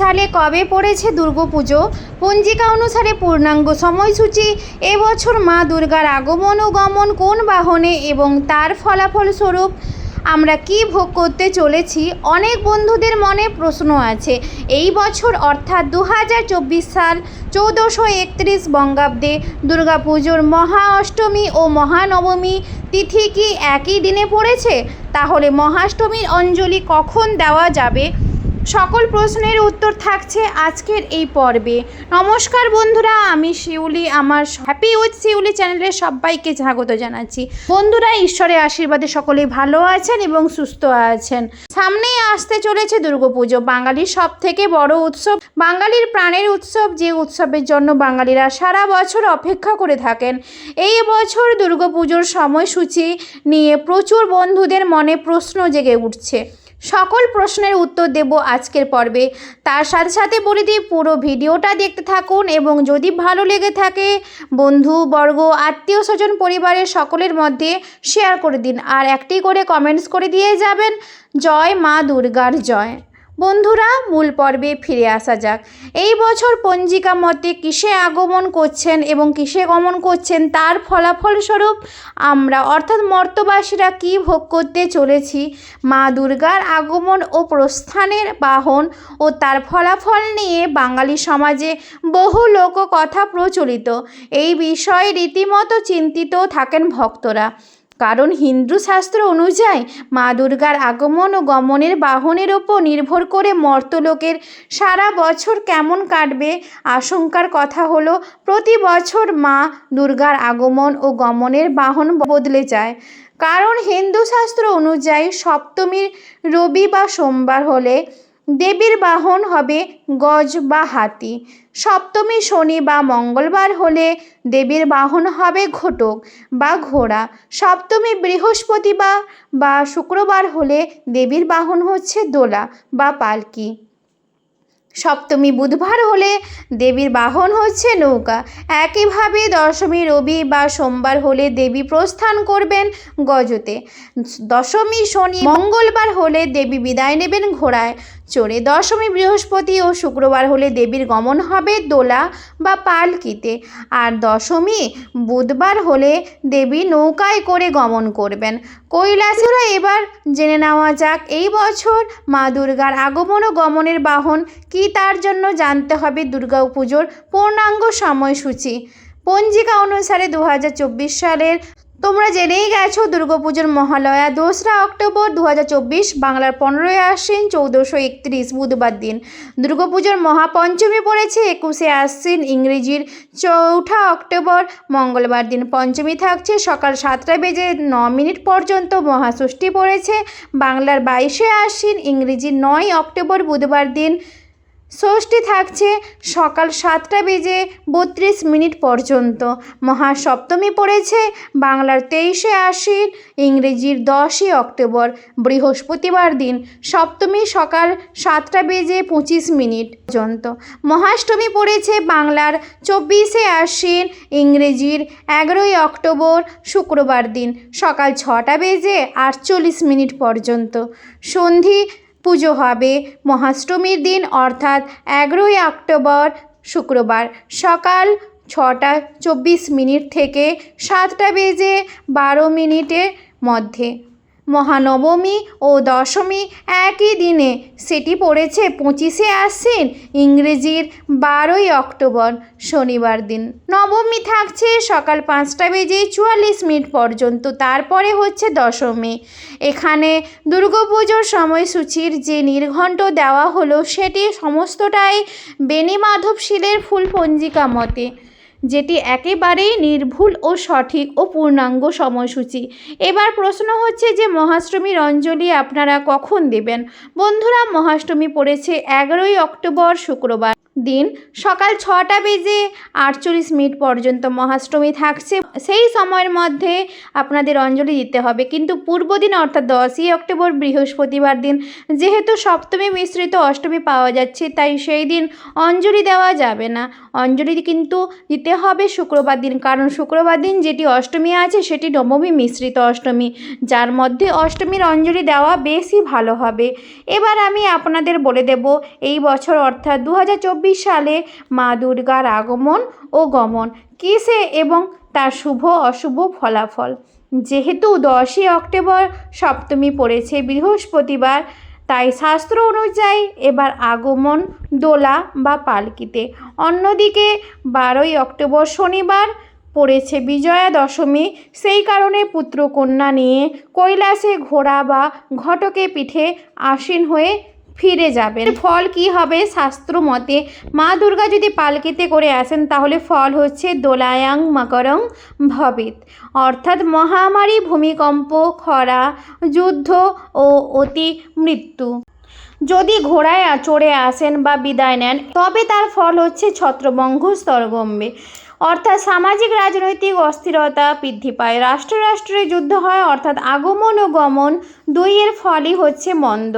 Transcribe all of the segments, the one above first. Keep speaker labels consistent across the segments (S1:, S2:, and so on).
S1: সালে কবে পড়েছে দুর্গাপুজো পঞ্জিকা অনুসারে পূর্ণাঙ্গ সময়সূচি, এবছর মা দুর্গার আগমন ও গমন কোন বাহনে এবং তার ফলাফল স্বরূপ আমরা কি ভোগ করতে চলেছি? অনেক বন্ধুদের মনে প্রশ্ন আছে। এই বছর অর্থাৎ দু হাজার চব্বিশ সাল চৌদ্দশো একত্রিশ বঙ্গাব্দে দুর্গাপুজোর মহা অষ্টমী ও মহানবমী তিথি কি একই দিনে পড়েছে? তাহলে মহাষ্টমীর অঞ্জলি কখন দেওয়া যাবে? সকল প্রশ্নের উত্তর থাকছে আজকের এই পর্বে। নমস্কার বন্ধুরা, আমি শিউলি, আমার হ্যাপি উইথ শিউলি চ্যানেলে সবাইকে স্বাগত জানাচ্ছি। বন্ধুরা, ঈশ্বরের আশীর্বাদে সকলেই ভালো আছেন এবং সুস্থ আছেন। সামনেই আসতে চলেছে দুর্গাপুজো, বাঙালির সব থেকে বড় উৎসব। বাঙালির প্রাণের উৎসব, যে উৎসবের জন্য বাঙালিরা সারা বছর অপেক্ষা করে থাকেন। এই বছর দুর্গাপুজোর সময়সূচি নিয়ে প্রচুর বন্ধুদের মনে প্রশ্ন জেগে উঠছে। সকল প্রশ্নের উত্তর দেব আজকের পর্বে। তার সাথে সাথে বলে দিই, পুরো ভিডিওটা দেখতে থাকুন এবং যদি ভালো লেগে থাকে, বন্ধু, বর্গ, আত্মীয় স্বজন, পরিবারের সকলের মধ্যে শেয়ার করে দিন। আর একটি করে কমেন্টস করে দিয়ে যাবেন। জয় মা দুর্গার জয়। বন্ধুরা, মূল পর্বে ফিরে আসা যাক। এই বছর পঞ্জিকা মতে কিসে আগমন করছেন এবং কিসে গমন করছেন তার ফলাফল স্বরূপ আমরা, অর্থাৎ মর্তবাসীরা কি ভোগ করতে চলেছি, মা দুর্গার আগমন ও প্রস্থানের বাহন ও তার ফলাফল নিয়ে বাঙালি সমাজে বহু লোক কথা প্রচলিত। এই বিষয়ে রীতিমতো চিন্তিত থাকেন ভক্তরা। কারণ হিন্দু শাস্ত্র অনুযায়ী মা দুর্গার আগমন ও গমনের বাহনের ওপর নির্ভর করে মর্তলোকের সারা বছর কেমন কাটবে আশঙ্কার কথা হলো, প্রতি বছর মা দুর্গার আগমন ও গমনের বাহন বদলে যায়। কারণ হিন্দু শাস্ত্র অনুযায়ী সপ্তমীর রবি বা সোমবার হলে দেবীর বাহন হবে গজ বা হাতি। সপ্তমী শনি বা মঙ্গলবার হলে দেবীর বাহন হবে ঘটক বা ঘোড়া। সপ্তমী বৃহস্পতিবার বা শুক্রবার হলে দেবীর বাহন হচ্ছে দোলা বা পালকি। সপ্তমী বুধবার হলে দেবীর বাহন হচ্ছে নৌকা। একইভাবে দশমী রবি বা সোমবার হলে দেবী প্রস্থান করবেন গজতে। দশমী শনি মঙ্গলবার হলে দেবী বিদায় নেবেন ঘোড়ায়। চড়ে দশমী, বৃহস্পতি ও শুক্রবার হলে দেবীর গমন হবে দোলা বা পালকিতে। আর দশমী, বুধবার হলে দেবী নৌকায় করে গমন করবেন। কৈলাসেরা এবার জেনে নেওয়া যাক, এই বছর মা দুর্গার আগমন ও গমনের বাহন কি তার জন্য জানতে হবে দুর্গা পুজোর পূর্ণাঙ্গ সময়সূচি। পঞ্জিকা অনুসারে দু হাজার চব্বিশ সালের তোমরা জেনেই গেছো দুর্গাপুজোর মহালয়া, দোসরা অক্টোবর দু হাজার চব্বিশ, বাংলার পনেরোই আশ্বিন, চৌদ্দশো একত্রিশ বুধবার দিন। দুর্গাপুজোর মহাপঞ্চমী পড়েছে একুশে আশ্বিন, ইংরেজির চৌঠা অক্টোবর, মঙ্গলবার দিন পঞ্চমী থাকছে, সকাল সাতটা বেজে ন মিনিট পর্যন্ত মহাষষ্ঠী পড়েছে। বাংলার বাইশে আশ্বিন, ইংরেজির নয় অক্টোবর বুধবার দিন ষষ্ঠী থাকছে সকাল সাতটা বেজে বত্রিশ মিনিট পর্যন্ত। মহাসপ্তমী পড়েছে বাংলার তেইশে আশ্বিন, ইংরেজির দশই অক্টোবর, বৃহস্পতিবার দিন, সপ্তমী সকাল সাতটা বেজে পঁচিশ মিনিট পর্যন্ত। মহাষ্টমী পড়েছে বাংলার চব্বিশে আশ্বিন, ইংরেজির এগারোই অক্টোবর, শুক্রবার দিন, সকাল ছটা বেজে আটচল্লিশ মিনিট পর্যন্ত। সন্ধি পুজো হবে। মহাষ্টমীর দিন, অর্থাৎ এগারোই অক্টোবর শুক্রবার সকাল ছটা চব্বিশ মিনিট থেকে সাতটা বেজে বারো মিনিটের মধ্যে। মহানবমী ও দশমী একই দিনে। সেটি পড়েছে পঁচিশে আশ্বিন, ইংরেজির বারোই অক্টোবর, শনিবার দিন। নবমী থাকছে সকাল পাঁচটা বেজে চুয়াল্লিশ মিনিট পর্যন্ত, তারপরে হচ্ছে দশমী। এখানে দুর্গাপুজোর সময়সূচির যে নির্ঘণ্ট দেওয়া হলো, সেটি সমস্তটাই বেণী মাধব শিলের ফুল পঞ্জিকা মতে। যেটি একেবারেই নির্ভুল ও সঠিক ও পূর্ণাঙ্গ সময়সূচি। এবার প্রশ্ন হচ্ছে যে, মহাষ্টমীর অঞ্জলি আপনারা কখন দেবেন? বন্ধুরা, মহাষ্টমী পড়েছে এগারোই অক্টোবর, শুক্রবার। দিন। সকাল ছটা বেজে আটচল্লিশ মিনিট পর্যন্ত মহাষ্টমী থাকছে। সেই সময়ের মধ্যে আপনাদের অঞ্জলি দিতে হবে। কিন্তু পূর্ব দিন অর্থাৎ দশই অক্টোবর বৃহস্পতিবার দিন, যেহেতু সপ্তমী মিশ্রিত অষ্টমী পাওয়া যাচ্ছে, তাই সেই দিন অঞ্জলি দেওয়া যাবে না। অঞ্জলি কিন্তু দিতে হবে শুক্রবার দিন, কারণ শুক্রবার দিন যেটি অষ্টমী আছে, সেটি নবমী মিশ্রিত অষ্টমী। যার মধ্যে অষ্টমীর অঞ্জলি দেওয়া বেশি ভালো হবে। এবার আমি আপনাদের বলে দেব, এই বছর অর্থাৎ দু হাজার চব্বিশ সালে মা দুর্গার আগমন ও গমন। কিসে এবং তার শুভ অশুভ ফলাফল? যেহেতু দশই অক্টোবর সপ্তমী পড়েছে বৃহস্পতিবার, তাই শাস্ত্র অনুযায়ী এবার আগমন দোলা বা পালকিতে। অন্যদিকে বারোই অক্টোবর শনিবার পড়েছে বিজয়া দশমী, সেই কারণে পুত্রকন্যা নিয়ে কৈলাসে ঘোড়া বা ঘটকে পিঠে আসীন হয়ে ফিরে যাবেন। ফল কি হবে শাস্ত্র মতে? মা দুর্গা যদি পালকিতে করে আসেন, তাহলে ফল হচ্ছে দোলায়াং মকরং ভবিত অর্থাৎ মহামারী, ভূমিকম্প, খরা, যুদ্ধ ও অতি মৃত্যু। যদি ঘোড়ায় চড়ে আসেন বা বিদায় নেন, তবে তার ফল হচ্ছে ছত্রভঙ্গ স্তরগম্বে অর্থাৎ সামাজিক, রাজনৈতিক অস্থিরতা বৃদ্ধি পায়। রাষ্ট্র রাষ্ট্রে যুদ্ধ হয়, অর্থাৎ আগমন ও গমন দুইয়ের ফলই হচ্ছে মন্দ।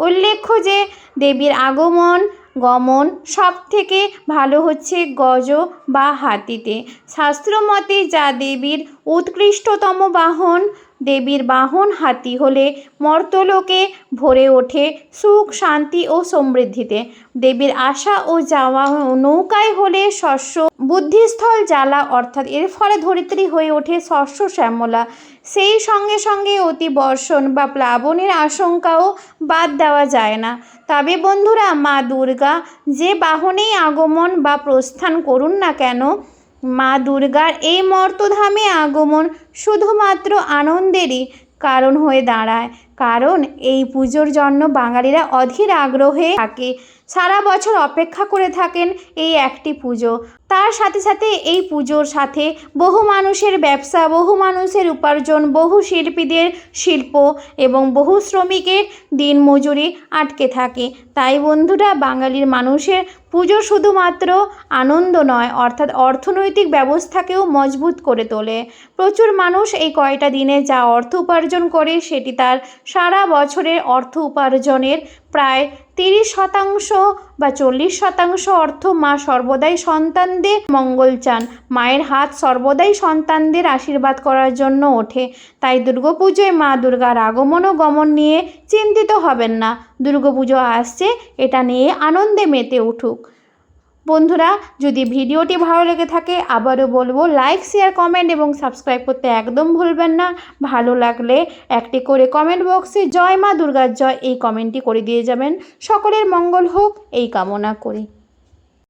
S1: উল্লেখ্য যে দেবীর আগমন, গমন সব থেকে ভালো হচ্ছে গজ বা হাতিতে। শাস্ত্র মতে যা দেবীর উৎকৃষ্টতম বাহন, দেবীর বাহন হাতি হলে মর্তলোকে ভরে ওঠে সুখ, শান্তি ও সমৃদ্ধিতে। দেবীর আসা ও যাওয়া নৌকায় হলে শস্য বুদ্ধিস্থল জ্বালা অর্থাৎ এর ফলে ধরিত্রী হয়ে ওঠে শস্য শ্যামলা। সেই সঙ্গে সঙ্গে অতি বর্ষণ বা প্লাবনের আশঙ্কাও বাদ দেওয়া যায় না। তবে বন্ধুরা, মা দুর্গা যে বাহনেই আগমন বা প্রস্থান করুন না কেন, মা দুর্গার এই মর্তধামে আগমন শুধুমাত্র আনন্দেরই কারণ হয়ে দাঁড়ায়। কারণ এই পুজোর জন্য বাঙালিরা অধীর আগ্রহে থাকে। সারা বছর অপেক্ষা করে থাকেন এই একটি পুজো। তার সাথে সাথে এই পুজোর সাথে বহু মানুষের ব্যবসা, বহু মানুষের উপার্জন, বহু শিল্পীদের শিল্প এবং বহু শ্রমিকের দিন মজুরি আটকে থাকে। তাই বন্ধুরা, বাঙালির মানুষের পুজো শুধুমাত্র আনন্দ নয়, অর্থাৎ অর্থনৈতিক ব্যবস্থাকেও মজবুত করে তোলে। প্রচুর মানুষ এই কয়টা দিনে যা অর্থ উপার্জন করে, সেটি তার সারা বছরের অর্থ উপার্জনের প্রায় তিরিশ শতাংশ বা চল্লিশ শতাংশ অর্থ মা সর্বদাই সন্তানদের মঙ্গল চান। মায়ের হাত সর্বদাই সন্তানদের আশীর্বাদ করার জন্য ওঠে। তাই দুর্গাপুজোয় মা দুর্গার আগমন ও গমন নিয়ে চিন্তিত হবেন না। দুর্গাপুজো আসছে, এটা নিয়ে আনন্দে মেতে উঠুক। বন্ধুরা, যদি ভিডিওটি ভালো লেগে থাকে, আবারও বলব লাইক শেয়ার কমেন্ট এবং সাবস্ক্রাইব করতে একদম ভুলবেন না। ভালো লাগলে একটি করে কমেন্ট বক্সে জয় মা দুর্গার জয় এই কমেন্টটি করে দিয়ে যাবেন। সকলের মঙ্গল হোক, এই কামনা করি।